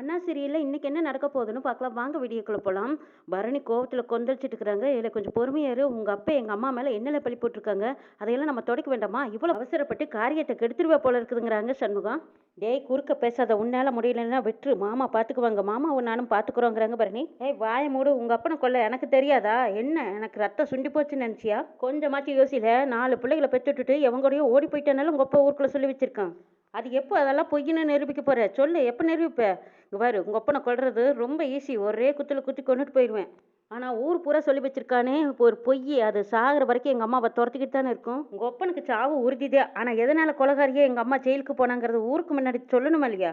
அண்ணா சீரியலில் இன்றைக்கி என்ன நடக்க போகுதுன்னு பார்க்கலாம். வாங்க வீடியோக்குள்ள போகலாம் பரணி கோவத்தில் கொந்தளிச்சிட்டு இருக்கிறாங்க இதில் கொஞ்சம் பொறுமையாரு உங்கள் அப்பா எங்கள் அம்மா மேலே என்னென்ன பழி போட்டிருக்காங்க. அதையெல்லாம் நம்ம தொடக்க வேண்டாமா? இவ்வளோ அவசரப்பட்டு காரியத்தை கெடுத்துருவே போல இருக்குதுங்கிறாங்க சண்முகம். டேய் குறுக்க பேசாத. உன்னால முடியலன்னா விட்டுரு. மாமா பார்த்துக்குவாங்க மாமா நானும் பார்த்துக்குறோங்கிறாங்க பரணி. ஏய் வாய மூடு. உங்கள் அப்பனை கொல்ல. எனக்கு தெரியாதா? என்ன? எனக்கு ரத்தம் சுண்டி போச்சுன்னு நினச்சியா? கொஞ்சமாச்சும் யோசியில். நாலு பிள்ளைகளை பெற்றுட்டுட்டு எவங்கூடயோ ஓடி போயிட்டனாலும் உங்கள் அப்பா ஊருக்குள்ளே சொல்லி வச்சுருக்கான். அது எப்போ அதெல்லாம் பொய்ன்னு நிரூபிக்க போகிற சொல்லு எப்போ நிரூபிப்ப? இங்க பாரு உங்கள் ஒப்பனை கொல்றது ரொம்ப ஈஸி ஒரே குத்தில் குத்தி கொண்டுட்டு போயிடுவேன் ஆனால் ஊர் பூரா சொல்லி வச்சிருக்கானே இப்போ ஒரு பொய் அது சாகிற வரைக்கும் எங்கள் அம்மாவை துரத்துக்கிட்டு தானே இருக்கும். உங்கள் ஒப்பனுக்கு சாவு உறுதிதே ஆனால் எதனால் கொலகாரியே எங்கள் அம்மா ஜெயிலுக்கு போனாங்கிறது ஊருக்கு முன்னாடி சொல்லணுமா இல்லையா?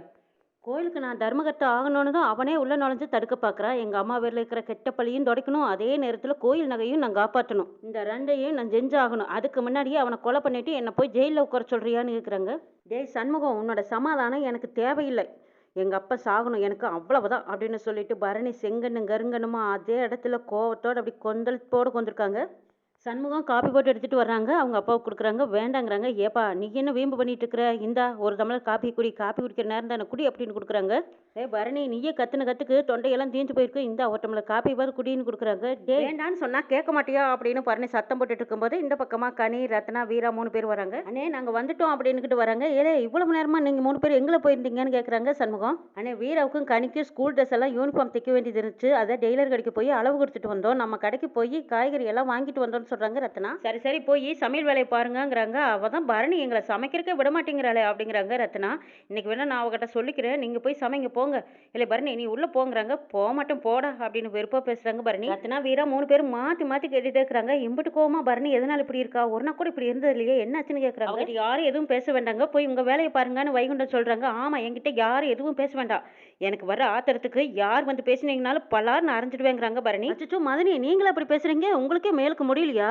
கோயிலுக்கு நான் தர்மகர்த்தா ஆகணும்னு தான் அவனே உள்ள நுழைஞ்சு தடுக்க பார்க்குறான் எங்கள் அம்மா வீரில் இருக்கிற கெட்ட பழியும் துடைக்கணும். அதே நேரத்தில் கோயில் நகையும் நான் காப்பாற்றணும். இந்த ரெண்டையும் நான் செஞ்சாகணும். அதுக்கு முன்னாடியே அவனை கொலை பண்ணிட்டு என்னை போய் ஜெயிலில் உட்கார சொல்கிறியான்னு கேட்குறாங்க டேய் சண்முகம் உன்னோட சமாதானம் எனக்கு தேவையில்லை. எங்கள் அப்பா சாகணும். எனக்கு அவ்வளவுதான் அப்படின்னு சொல்லிட்டு பரணி செங்கன்னு கருங்கண்ணுமா அதே இடத்துல கோவத்தோடு அப்படி கொந்தளிப்போடு கொண்டிருக்காங்க சண்முகம் காப்பி போட்டு எடுத்துகிட்டு வர்றாங்க. அவங்க அப்பாவுக்கு கொடுக்குறாங்க. வேண்டாங்கிறாங்க. ஏப்பா நீ என்ன வீம்பு பண்ணிட்டு இருக்கிற? இந்தா ஒரு டம்ளர் காப்பி குடி. காப்பி குடிக்கிற நேரம் தானே. குடி அப்படின்னு கொடுக்குறாங்க. ஏ பரணி நீயே கத்துன கத்துக்கு தொண்டையெல்லாம் தீஞ்சு போயிருக்கு. இந்த ஒரு டம்ளர் காப்பி பார்த்து குடின்னு கொடுக்குறாங்க. டே வேண்டான்னு சொன்னா கேட்க மாட்டியா அப்படின்னு பரணி சத்தம் போட்டுட்டு இருக்கும்போது இந்த பக்கமா கனி ரத்னா வீரா மூணு பேர் வராங்க. அண்ணே நாங்க வந்துட்டோம் அப்படின்னுக்கிட்டு வராங்க. ஏலே இவ்வளவு நேரமா நீங்க மூணு பேர் எங்களை போயிருந்தீங்கன்னு கேட்குறாங்க சண்முகம். அண்ணே வீராவுக்கும் கனிக்கும் ஸ்கூல் ட்ரெஸ் எல்லாம் யூனிஃபார்ம் தைக்க வேண்டியது இருந்துச்சு. அதை டெய்லர் கடைக்கு போய் அளவு கொடுத்துட்டு வந்தோம். நம்ம கடைக்கு போய் காய்கறி எல்லாம் வாங்கிட்டு வந்தோம்னு சொல்றாங்க ரத்னா. சரி சரி போய் சமையல் வேலையை பாருங்கங்கிறாங்க. அவ தான் பரணி எங்களை சமைக்கிறக்கே விட மாட்டேங்கிறாளே அப்படிங்கிறாங்க ரத்னா. இன்னைக்கு வேணா நான் அவகிட்ட சொல்லிக்கிறேன். நீங்க போய் சமைங்க போங்க. இல்லை பரணி நீ உள்ள போங்கிறாங்க. போக மாட்டேன் போடா அப்படின்னு வெறுப்பா பேசுறாங்க பரணி. ரத்னா வீரா மூணு பேரும் மாத்தி மாத்தி கேட்டுட்டே இருக்கிறாங்க. இம்புட்டு கோவமா பரணி எதனால இப்படி இருக்கா? ஒரு நாள் கூட இப்படி இருந்தது இல்லையே. என்னாச்சுன்னு கேட்கறாங்க யாரும் எதுவும் பேச வேண்டாங்க. போய் உங்க வேலையை பாருங்கன்னு வைகுண்டம் சொல்றாங்க. ஆமா என்கிட்ட யாரும் எதுவும் பேச வேண்டாம். எனக்கு வர ஆத்திரத்துக்கு யார் வந்து பேசினீங்கனாலும் பலார்னு அரைஞ்சிடுவேங்கிறாங்க பரணி. அச்சோ மதனி நீங்களே அப்படி பேசுறீங்க? உங்களுக்கே மேலுக்கு முடியலையா?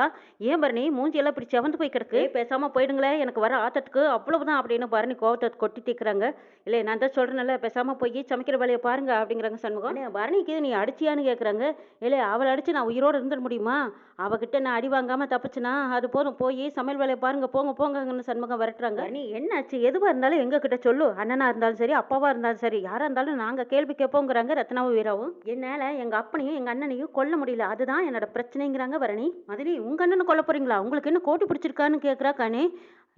ஏன் பரணி? மூஞ்சி எல்லாம் இப்படி செவந்து போய் கிடக்கு? ஏய், பேசாம போயிடுங்களேன் எனக்கு வர ஆத்தத்துக்கு அவ்வளவுதான் அப்படின்னு பரணி கோவத்தை கொட்டி தீக்குறாங்க. இல்லை நான் தான் சொல்றேன்ல பேசாம போய் சமைக்கிற வேலையை பாருங்க அப்படிங்கிறாங்க சண்முகம். பரணிக்கு நீ அடிச்சியான்னு கேட்குறாங்க இல்லை அவளை அடிச்சு நான் உயிரோடு இருந்துட முடியுமா? அவகிட்ட நான் அடி வாங்காம தப்பிச்சுனா? அது போதும் போய் சமையல் வேலையை பாருங்க போங்க போங்கன்னு சண்முகம் விரட்டுறாங்க. நீ என்னாச்சு? எதுவாக இருந்தாலும் எங்க கிட்ட சொல்லு. அண்ணனா இருந்தாலும் சரி அப்பாவா இருந்தாலும் சரி யாரா இருந்தாலும் நாங்கள் கேள்வி கேட்போங்கிறாங்க ரத்னாவும் வீராவும். என்னால் எங்கள் அப்பனையும் எங்கள் அண்ணனையும் கொல்ல முடியல. அதுதான் என்னோட பிரச்சனைங்கிறாங்க பரணி. மதுரை உங்கள் அண்ணனை கொல்ல போகிறீங்களா உங்களுக்கு என்ன கோட்டி பிடிச்சிருக்கான்னு கேட்குறா கனி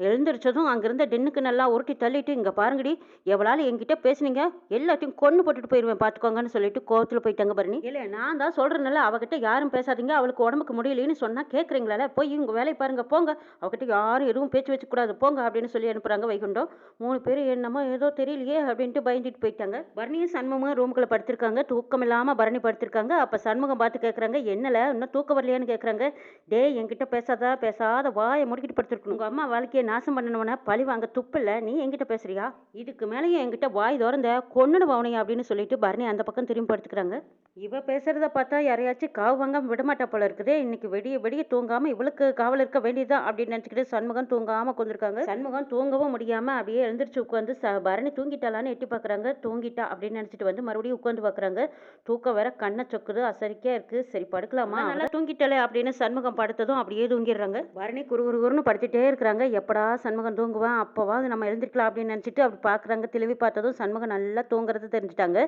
எழுந்திரிச்சதும் அங்கிருந்த டென்னுக்கு நல்லா உருட்டி தள்ளிட்டு இங்கே பாருங்கடி எவ்வளால என்கிட்ட பேசுனீங்க? எல்லாத்தையும் கொண்டு போட்டுட்டு போயிடுவேன் பார்த்துக்கோங்கன்னு சொல்லிட்டு கோவத்தில் போயிட்டாங்க பரணி. இல்லை நான் தான் சொல்றேன்ல அவகிட்ட யாரும் பேசாதீங்க அவளுக்கு உடம்புக்கு முடியலன்னு சொன்னால் கேட்குறீங்களா போய் இங்கே வேலையை பாருங்க போங்க அவகிட்ட யாரும் எதுவும் பேச்சு வச்சுக்கூடாது போங்க அப்படின்னு சொல்லி அனுப்புறாங்க வைகுண்டம். மூணு பேர் என்னமோ ஏதோ தெரியலையே அப்படின்ட்டு பயந்துட்டு போயிட்டாங்க. பரணியும் சண்முகம் ரூமுக்குள்ள படுத்திருக்காங்க தூக்கம் இல்லாமல் பரணி படுத்திருக்காங்க. அப்போ சண்முகம் பார்த்து கேட்குறாங்க என்னல இன்னும் தூக்கம் வரலையான்னு கேட்குறாங்க டேய் என்கிட்ட பேசாத பேசாத வாயை முடிக்கிட்டு படுத்திருக்கணும். உங்கள் அம்மா வாழ்க்கையை நாசம் பண்ணணும்னா பழி வாங்க துப்பில்ல நீ என்கிட்ட பேசுறியா? இதுக்கு மேலேயும் என்கிட்ட வாய் திறந்த கொன்னுடு பவனையா அப்படின்னு சொல்லிட்டு பரணி அந்த பக்கம் திரும்பி படுத்துக்கிறாங்க. இவ பேசுறத பார்த்தா யாரையாச்சும் காவு வாங்காம விட மாட்டா போல இருக்குதே. இன்னைக்கு வெடிய வெடிய தூங்காம இவளுக்கு காவல் இருக்க வேண்டியதுதான் அப்படின்னு நினைச்சுக்கிட்டு சண்முகம் தூங்காம கொண்டிருக்காங்க சண்முகம் தூங்கவும் முடியாம அப்படியே எழுந்திரிச்சு உட்காந்து பரணி தூங்கிட்டாளான்னு எட்டி பார்க்கறாங்க தூங்கிட்டா அப்படின்னு நினைச்சிட்டு வந்து மறுபடியும் உட்காந்து பார்க்கறாங்க தூக்கம் வேற கண்ணை சொக்குது அசரிக்கையா இருக்கு. சரி படுக்கலாமா? நல்லா தூங்கிட்டாலே அப்படின்னு சண்முகம் படுத்ததும் அப்படியே தூங்கிடுறாங்க. பரணி குறுன்னு படுத்துட்டே இருக்கிறாங்க. எப்படா சண்முகம் தூங்குவான் அப்போவாது நம்ம எழுந்திருக்கலாம் அப்படின்னு நினைச்சிட்டு அப்படி பார்க்கறாங்க திரும்பி பார்த்ததும் சண்முகம் நல்லா தூங்குறது தெரிஞ்சுட்டாங்க.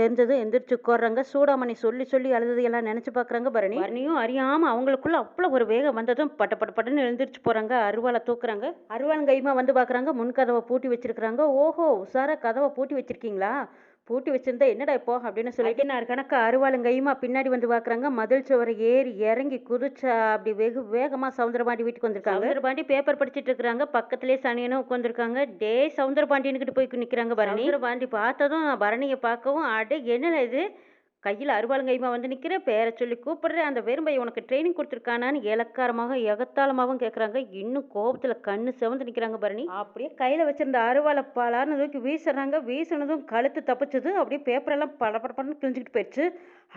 தெரிஞ்சதும் எந்திரிச்சு உட்கார்றாங்க. சூடாமணி சொல்லி சொல்லி அழுதது எல்லாம் நினைச்சு பார்க்கறாங்க பரணி. பரணியும் அறியாம அவங்களுக்குள்ள அவ்வளோ ஒரு வேகம் வந்ததும் பட்ட பட்ட பட்டுன்னு எழுந்திரிச்சு போறாங்க. அருவாளை தூக்குறாங்க. அருவாள் கைமா வந்து பார்க்கறாங்க. முன் கதவை பூட்டி வச்சிருக்காங்க ஓஹோ உசாரா கதவை பூட்டி வச்சிருக்கீங்களா? பூட்டி வச்சிருந்தா என்னடா இப்போ அப்படின்னு சொல்லிட்டு நான் கணக்கா அருவாளுங்கையுமா பின்னாடி வந்து பார்க்கறாங்க. மதில் சுவரை ஏறி இறங்கி குதிச்சா அப்படி வெகு வேகமா சவுந்தரபாண்டி வீட்டுக்கு வந்திருக்காங்க. சவுந்தரபாண்டி பேப்பர் படிச்சிட்டு இருக்காங்க பக்கத்திலே சனியனும் உட்காந்துருக்காங்க டே சவுந்தரபாண்டின்னுக்கிட்டு போய் நிக்கிறாங்க பரணி. சவுந்தரபாண்டி பார்த்ததும் பரணியை பார்க்கவும் அடே என்னடா இது? கையில் அருவாளுங்கையுமா வந்து நிற்கிற பேரை சொல்லி கூப்பிடுற அந்த வெறும்பை உனக்கு ட்ரைனிங் கொடுத்துருக்கானான்னு இலக்காரமாக எகத்தாளமாகவும் கேட்குறாங்க இன்னும் கோபத்தில் கண்ணு செவந்து நிற்கிறாங்க பரணி. அப்படியே கையில் வச்சிருந்த அருவாளை பாலான்னு தூக்கி வீசுறாங்க. வீசினதும் கழுத்து தப்பிச்சது. அப்படியே பேப்பரெல்லாம் பட படப்படன்னு கிழிஞ்சிக்கிட்டு போயிடுச்சு.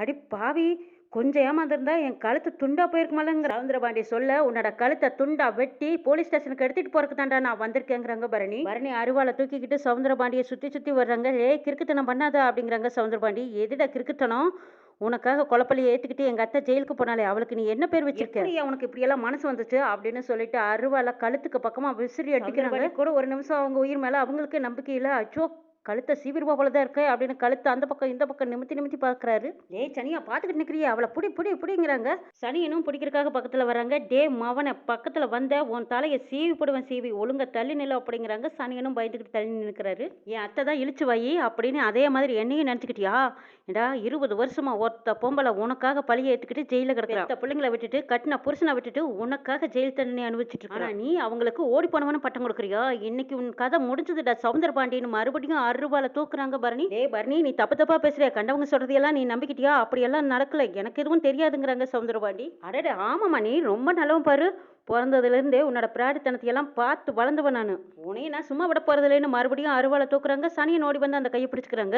அடி பாவி. கொஞ்சம் ஏமாந்துருந்தா என் கழுத்து துண்டா போயிருக்குமல்லங்கிற சவுந்தரபாண்டி சொல்ல உன்னோட கழுத்தை துண்டா வெட்டி போலீஸ் ஸ்டேஷனுக்கு எடுத்துட்டு போறதுக்கு தாண்டா நான் வந்திருக்கேங்கிறாங்க பரணி. பரணி அருவாளை தூக்கிக்கிட்டு சவுந்தரபாண்டியை சுத்தி சுத்தி வர்றாங்க ஏய் கிறுக்குத்தனம் பண்ணாத அப்படிங்கிறாங்க சவுந்தரபாண்டி எதுடா கிறுக்குத்தனம்? உனக்காக கொலப்பள்ளியை ஏத்துக்கிட்டு எங்க அத்தை ஜெயிலுக்கு போனாலே அவளுக்கு நீ என்ன பேர் வச்சிருக்க? உனக்கு இப்படி எல்லாம் மனசு வந்துச்சு அப்படின்னு சொல்லிட்டு அருவாளை கழுத்துக்கு பக்கமா விசிறி அடிக்கிறாங்க. கூட ஒரு நிமிஷம் அவங்க உயிர் மேல அவங்களுக்கு நம்பிக்கை இல்ல. அச்சோ கழுத்தை சீவிருவா போல தான் இருக்கு அப்படின்னு கழுத்தை அந்த பக்கம் இந்த பக்கம் நிமித்தி நிமித்தி பார்க்குறாரு. டேய் சனியா பார்த்துக்கிட்டு நிற்கிறியே அவளை புடி புடி புடிங்கிறாங்க. சனியனும் பிடிக்கிறதுக்காக பக்கத்தில் வராங்க. டே மவனை பக்கத்தில் வந்த உன் தலையை சீவி போடுவேன் சீவி. ஒழுங்கா தள்ளி நில்லு அப்படிங்கிறாங்க. சனியனும் பயந்துக்கிட்டு தள்ளி நிற்கிறாரு. என் அத்தை தான் இழிச்சு வாயி அப்படின்னு அதே மாதிரி என்னையும் நினச்சிக்கிட்டியா? ஏடா இருபது வருஷமா ஒருத்த பொம்பளை உனக்காக பழிய ஏற்றுக்கிட்டு ஜெயிலில் கிடக்குறா. இந்த பிள்ளைங்களை விட்டுட்டு கட்டின புருஷனை விட்டுட்டு உனக்காக ஜெயில் தண்டனை அனுபவிச்சுட்டு இருக்கா நீ அவங்களுக்கு ஓடி போனவனு பட்டம் கொடுக்குறியா? இன்னைக்கு உன் கதை முடிஞ்சதுடா சவுந்தர பாண்டியன் மறுபடியும் அருவால தூக்குறாங்க பரணி. ஏ பரணி நீ தப்பு தப்பா பேசுறிய? கண்டவங்க சொல்றதையெல்லாம் நீ நம்பிக்கிட்டியா? அப்படியெல்லாம் நடக்கல. எனக்கு எதுவும் தெரியாதுங்கிறாங்க சவுந்தரபாண்டி. அடடே ஆமாம்மா நீ ரொம்ப நல்லவன் பாரு. பிறந்ததுலேருந்தே உன்னோட பிராடித்தனத்தையெல்லாம் பார்த்து வளர்ந்தவன் நான். உனையும் நான் சும்மா விட போகிறதில்லைன்னு மறுபடியும் அருவாளை தூக்குறாங்க சனியை நோடி வந்து அந்த கையை பிடிச்சிக்கிறாங்க.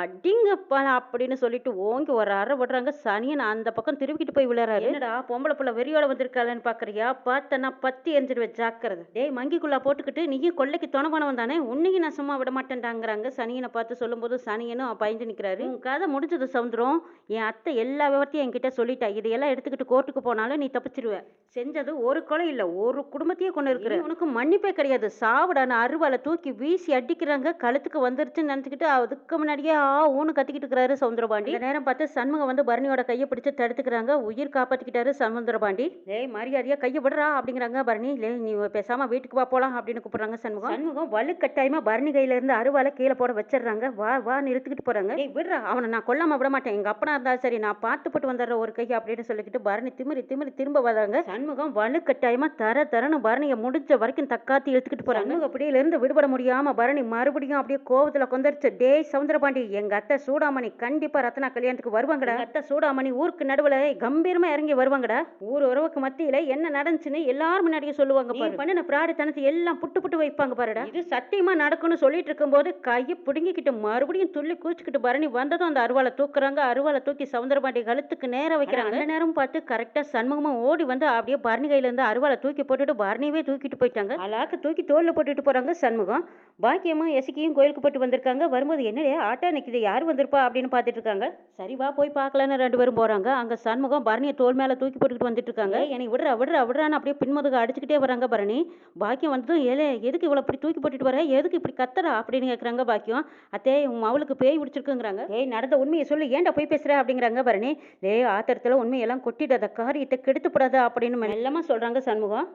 அடிங்கப்பா அப்படின்னு சொல்லிட்டு ஓங்கி ஒரு அரை விடுறாங்க சனியன் அந்த பக்கம் திருப்பிக்கிட்டு போய் விளையாடுறாரு. என்னடா பொம்பளை புள்ள வெறியோட வந்திருக்காளன்னு பார்க்கறியா பார்த்தனா பத்தி எரிஞ்சிடுவேன் ஜாக்கிரதை. டேய் மங்கிக்குள்ளா போட்டுக்கிட்டு நீயும் கொள்ளைக்கு துணை போனவன் தானே? உன்னையும் நான் சும்மா விட மாட்டேன்டாங்கிறாங்க. சனியனை பார்த்து சொல்லும்போது சனியனும் பயந்து நிற்கிறாரு உன் கதை முடிஞ்சது சவுந்தரம் என் அத்தை எல்லா விவரத்தையும் என்கிட்ட சொல்லிட்டா. இதையெல்லாம் எடுத்துக்கிட்டு கோர்ட்டுக்கு போனாலும் நீ தப்பிச்சிருவ. செஞ்சது ஒரு கொலை இல்லை ஒரு குடும்பத்தையே கொண்டு இருக்கிற உனக்கு மன்னிப்பே கிடையாது. சாவுடான அருவாலை தூக்கி வீசி அடிக்கிறாங்க. கழுத்துக்கு வந்துருச்சுன்னு நினச்சிக்கிட்டு அதுக்கு முன்னாடியே ஆ ஊன்னு கத்திக்கிட்டு இருக்கிறாரு சவுந்தரபாண்டி. இந்த நேரம் பார்த்து சண்முகம் வந்து பரணியோட கையை பிடிச்சு தடுத்துக்கிறாங்க. உயிர் காப்பாத்திக்கிட்டாரு சவுந்தரபாண்டி. லேய் மரியாதையா கையை விடுறா அப்படிங்கிறாங்க பரணி. லே நீ பேசாம வீட்டுக்கு வா போலாம் அப்படின்னு கூப்பிடுறாங்க சண்முகம். சண்முகம் வலுக்கட்டாயமா பரணி கையில இருந்து அருவாலை கீழே போட வச்சிடுறாங்க. வா வா நிறுத்திக்கிட்டு போறாங்க. ஏய் விடுறா அவனை நான் கொல்லாம விட மாட்டேன். எங்க அப்பனா இருந்தாலும் சரி நான் பார்த்து போட்டு வந்துடுற ஒரு கை அப்படின்னு சொல்லிக்கிட்டு பரணி திமிரி திமிரி திரும்ப வராங்க. சண்முகம் வலுக்கட்டாயமா தர தரன்னு பரணியை முடிஞ்ச வரைக்கும் தக்காத்தி இழுத்துக்கிட்டு போறாங்க. சண்முகம் அப்படியில இருந்து விடுபட முடியாம பரணி மறுபடியும் அப்படியே கோவத்துல கொந்தரிச்சு டேய் சவுந்தரபாண்டி எங்க அத்தை சூடாமணி கண்டிப்பா ரத்னா கல்யாணத்துக்கு வருவாங்கடா. அத்தை சூடாமணி ஊருக்கு நடுவுல கம்பீரமா இறங்கி வருவாங்கடா. ஊர் உறவுக்கு மத்தியில என்ன நடந்துச்சுன்னு எல்லாரும் முன்னாடியே சொல்லுவாங்க பாரு. பண்ணின பிராடித்தனத்தை எல்லாம் புட்டு புட்டு வைப்பாங்க பாருடா. இது சத்தியமா நடக்கும்னு சொல்லிட்டு இருக்கும்போது கையை பிடுங்கிக்கிட்டு மறுபடியும் துள்ளி குதிச்சுக்கிட்டு பரணி வந்ததும் அந்த அருவாளை தூக்குறாங்க. அருவாளை தூக்கி சவுந்தரபாண்டி கழுத்துக்கு நேரா வைக்கிறாங்க. அந்த நேரம் பார்த்து கரெக்டா சண்முகமும் ஓடி வந்து அப்படியே பரணி கையில இருந்து அருவாளை தூக்கி போட்டுட்டு பரணியவே தூக்கிட்டு போயிட்டாங்க. அலாக்கு தூக்கி தோல்ல போட்டுட்டு போறாங்க சண்முகம். பாக்கியமும் எசக்கியும் கோயிலுக்கு போட்டு வந்திருக்காங்க. வரும்போது என்னடே ஆட்டோ நிக்குது யார் வந்திருப்பா அப்படின்னு பார்த்துட்டு இருக்காங்க. சரி வா போய் பார்க்கலான்னு ரெண்டு பேரும் போறாங்க. அங்க சண்முகம் பரணியை தோல் மேல தூக்கி போட்டுக்கிட்டு வந்துட்டு இருக்காங்க. என்னை விடுறா விடுறா விடுறான்னு அப்படியே பின்முதுக அடிச்சுக்கிட்டே வராங்க பரணி. பாக்கியம் வந்ததும் ஏலே எதுக்கு இவ்வளோ இப்படி தூக்கி போட்டுட்டு வர? எதுக்கு இப்படி கத்துறா அப்படின்னு கேட்குறாங்க பாக்கியம். அத்தே உன் அவளுக்கு பேய் பிடிச்சிருக்குங்கிறாங்க. ஏய் நடந்த உண்மையை சொல்லு ஏன்டா போய் பேசுற அப்படிங்கிறாங்க பரணி. டேய் ஆத்திரத்தில் உண்மையெல்லாம் கொட்டிடாத காரியத்தை கெடுத்துப்படாத அப்படின்னு மெல்லமா சொல்றாங்க சண்முகம்.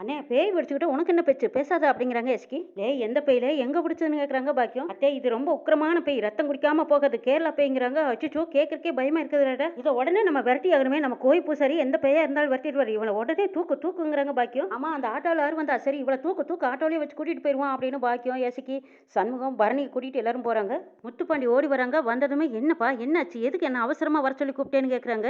அண்ணே பேய் பிடிச்சிக்கிட்டு உனக்கு என்ன பேச்சு? பேசாத அப்படிங்கிறாங்க எஸ்கி. டேய் எந்த பேயில? எங்க பிடிச்சதுன்னு கேட்குறாங்க பாக்கியம். அத்தே இது ரொம்ப உக்கிரமான பேய். ரத்தம் குடிக்காம போகாது. கேரளா பேய்ங்கிறாங்க. அச்சுச்சோ கேட்கறக்கே பயமா இருக்குதுடா இதை உடனே நம்ம விரட்டி ஆகணுமே. நம்ம கோய் பூசாரி எந்த பேயா இருந்தாலும் விரட்டிடுவார் இவளை உடனே தூக்கு தூக்குங்கிறாங்க பாக்கியம். ஆமா அந்த ஆட்டோவில் யாரும் வந்தா சரி இவளை தூக்கு தூக்கு ஆட்டோலயே வச்சு கூட்டிட்டு போயிடுவான் அப்படின்னு பாக்கியம் எசக்கி சண்முகம் பரணி கூட்டிட்டு எல்லாரும் போறாங்க. முத்துப்பாண்டி ஓடி வராங்க. வந்ததுமே என்னப்பா என்னாச்சு? எதுக்கு என்ன அவசரமா வர சொல்லி கூப்பிட்டேன்னு கேட்குறாங்க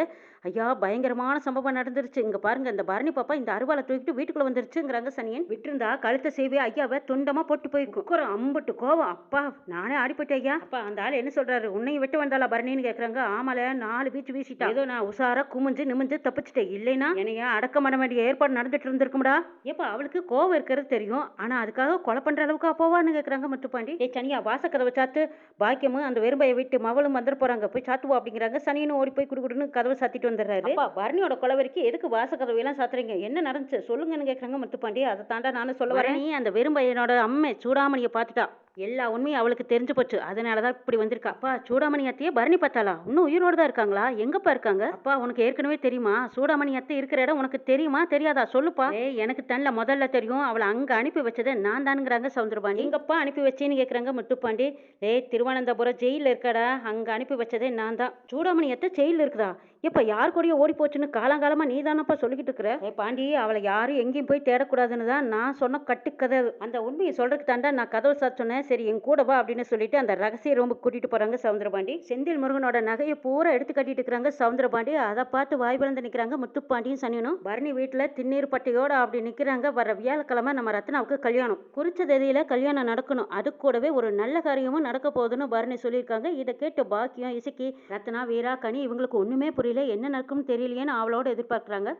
ஐயா பயங்கரமான சம்பவம் நடந்துருச்சு. இங்க பாருங்க இந்த பரணி பாப்பா இந்த அருவாளை தூக்கிட்டு வீட்டுக்குள்ள வந்துருச்சுங்கிறாங்க சனியன் விட்டுருந்தா கழுத்தை செய்வே ஐயாவை துண்டமா போட்டு போய் குக்குறம் அம்பட்டு கோவம். அப்பா நானே ஆடி ஐயா. அப்பா அந்த ஆள் என்ன சொல்றாரு? உன்னையும் விட்டு வந்தாளா பரணின்னு கேக்குறாங்க. ஆமால நாலு பீச்சு வீசிட்டா ஏதோ நான் உசாரா குமிஞ்சு நிமிஞ்சு தப்பிச்சிட்டேன். இல்லைன்னா என்னைய அடக்கம் பண்ண வேண்டிய ஏற்பாடு நடந்துட்டு இருந்திருக்கும்டா. ஏப்பா அவளுக்கு கோவம் இருக்கிறது தெரியும். ஆனா அதுக்காக கொலை பண்ற அளவுக்கு போவான்னு கேக்குறாங்க முத்துப்பாண்டி. ஏ சனியா வாசக்கதவை சாத்து பாக்கியமும் அந்த வெறும்பையை விட்டு மவளும் வந்துட போறாங்க. போய் சாத்துவோம் அப்படிங்கிறாங்க. சனியனும் ஓடி போய் குடுக்குடுன்னு கதவை சாத்திட்டு வந்துடுறாரு. அப்பா பரணியோட கொலை வரைக்கும் எதுக்கு வாசக்கதவை எல்லாம் சாத்துறீங்க? என்ன நடந்துச்சு? சொல்லுங்கன்னு கேக்குறாங்க. முத்துப்பாண்டி அதை தாண்டா நானும் சொல்ல வரேன். நீ அந்த வெறும்பையனோட அம்மை சூடாமணியை பார்த்துட்டா. எல்லா உண்மையும் அவளுக்கு தெரிஞ்சு போச்சு. அதனால தான் இப்படி வந்திருக்கா. அப்பா சூடாமணி அத்தையே பரணி பார்த்தாளா? இன்னும் உயிரோடு தான் இருக்காங்களா? எங்கப்பா இருக்காங்க? அப்பா உனக்கு ஏற்கனவே தெரியுமா? சூடாமணி அத்தை இருக்கிற இடம் உனக்கு தெரியுமா? தெரியாதா? சொல்லுப்பா. ஏ எனக்கு தன்ல முதல்ல தெரியும். அவளை அங்க அனுப்பி வச்சது நான் தானுங்கிறாங்க சவுந்தரபாண்டி எங்கப்பா அனுப்பி வச்சேன்னு கேட்குறாங்க முட்டுப்பாண்டி ஏய் திருவனந்தபுரம் ஜெயில இருக்கடா. அங்க அனுப்பி வச்சதே நான் தான். சூடாமணி அத்தை ஜெயில இருக்குதா? எப்ப யார் கூடயோ ஓடி போச்சுன்னு காலங்காலமா நீ தானப்பா சொல்லிக்கிட்டு இருக்கிற? ஏ பாண்டி அவளை யாரும் எங்கேயும் போய் தேடக்கூடாதுன்னு தான் நான் சொன்ன கட்டுக்கதை அந்த உண்மையை சொல்றதுக்கு தாண்டா நான் கதவு சார் சொன்னேன் சரி என் கூட வா அப்படின்னு சொல்லிட்டு அந்த ரகசிய ரூமுக்கு கூட்டிட்டு போறாங்க சவுந்தரபாண்டி. செந்தில் முருகனோட நகையை பூரா எடுத்து கட்டிட்டு இருக்கிறாங்க சவுந்தரபாண்டி. அதை பார்த்து வாய் வளர்ந்து நிக்கிறாங்க முத்துப்பாண்டியும் சனியனும். பரணி வீட்டுல திண்ணீர் பட்டியோட அப்படி நிக்கிறாங்க. வர வியாழக்கிழமை நம்ம ரத்னாவுக்கு கல்யாணம். குறிச்ச தேதியில கல்யாணம் நடக்கணும். அது கூடவே ஒரு நல்ல காரியமும் நடக்க போகுதுன்னு பரணி சொல்லியிருக்காங்க. இதை கேட்டு பாக்கியம் இசைக்கி ரத்னா வீரா கனி இவங்களுக்கு ஒண்ணுமே புரியல. என்ன நடக்கும்னு தெரியலையேன்னு அவளோட எதிர்பார்க்குறாங்க.